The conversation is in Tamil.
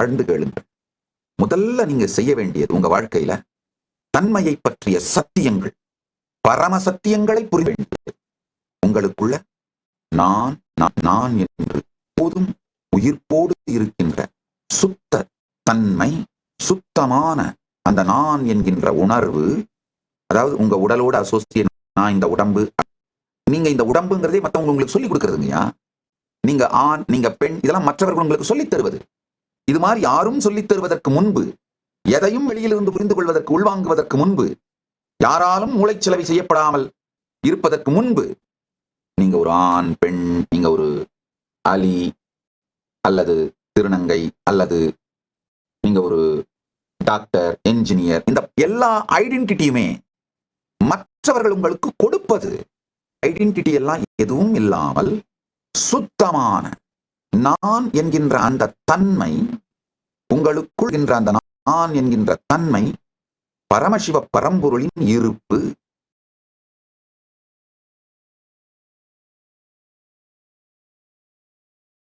ஆழ்ந்து கேளுங்கள் முதல்ல நீங்க செய்ய வேண்டியது உங்க வாழ்க்கையில தன்மையை பற்றிய சத்தியங்கள். பரம சத்தியங்களை புரிய வேண்டியது. உங்களுக்குள்ள நான் நான், என்று போதும் உயிர்ப்போடு இருக்கின்ற சுத்த தன்மை சுத்தமான அந்த நான் என்கின்ற உணர்வு அதாவது உங்க உடலோட அசோசியேட் நான் இந்த உடம்பு நீங்க இந்த உடம்புங்கிறதே மத்தவங்க உங்களுக்கு சொல்லி கொடுக்கறதுங்கய்யா. நீங்க ஆண் நீங்க பெண் இதெல்லாம் மற்றவர்கள் உங்களுக்கு சொல்லித் தருவது. இது மாதிரி யாரும் சொல்லித் தருவதற்கு முன்பு எதையும் வெளியிலிருந்து புரிந்து கொள்வதற்கு உள்வாங்குவதற்கு முன்பு யாராலும் மூளைச்சலவை செய்யப்படாமல் இருப்பதற்கு முன்பு நீங்க ஒரு ஆண் பெண் நீங்க ஒரு அலி அல்லது திருநங்கை அல்லது நீங்க ஒரு டாக்டர் என்ஜினியர் இந்த எல்லா ஐடென்டிட்டியுமே மற்றவர்கள் உங்களுக்கு கொடுப்பது ஐடென்டிட்டி எல்லாம் எதுவும் இல்லாமல் சுத்தமான நான் என்கின்ற அந்த தன்மை உங்களுக்குள் என்ற அந்த நான் என்கின்ற தன்மை பரமசிவ பரம்பொருளின் இருப்பு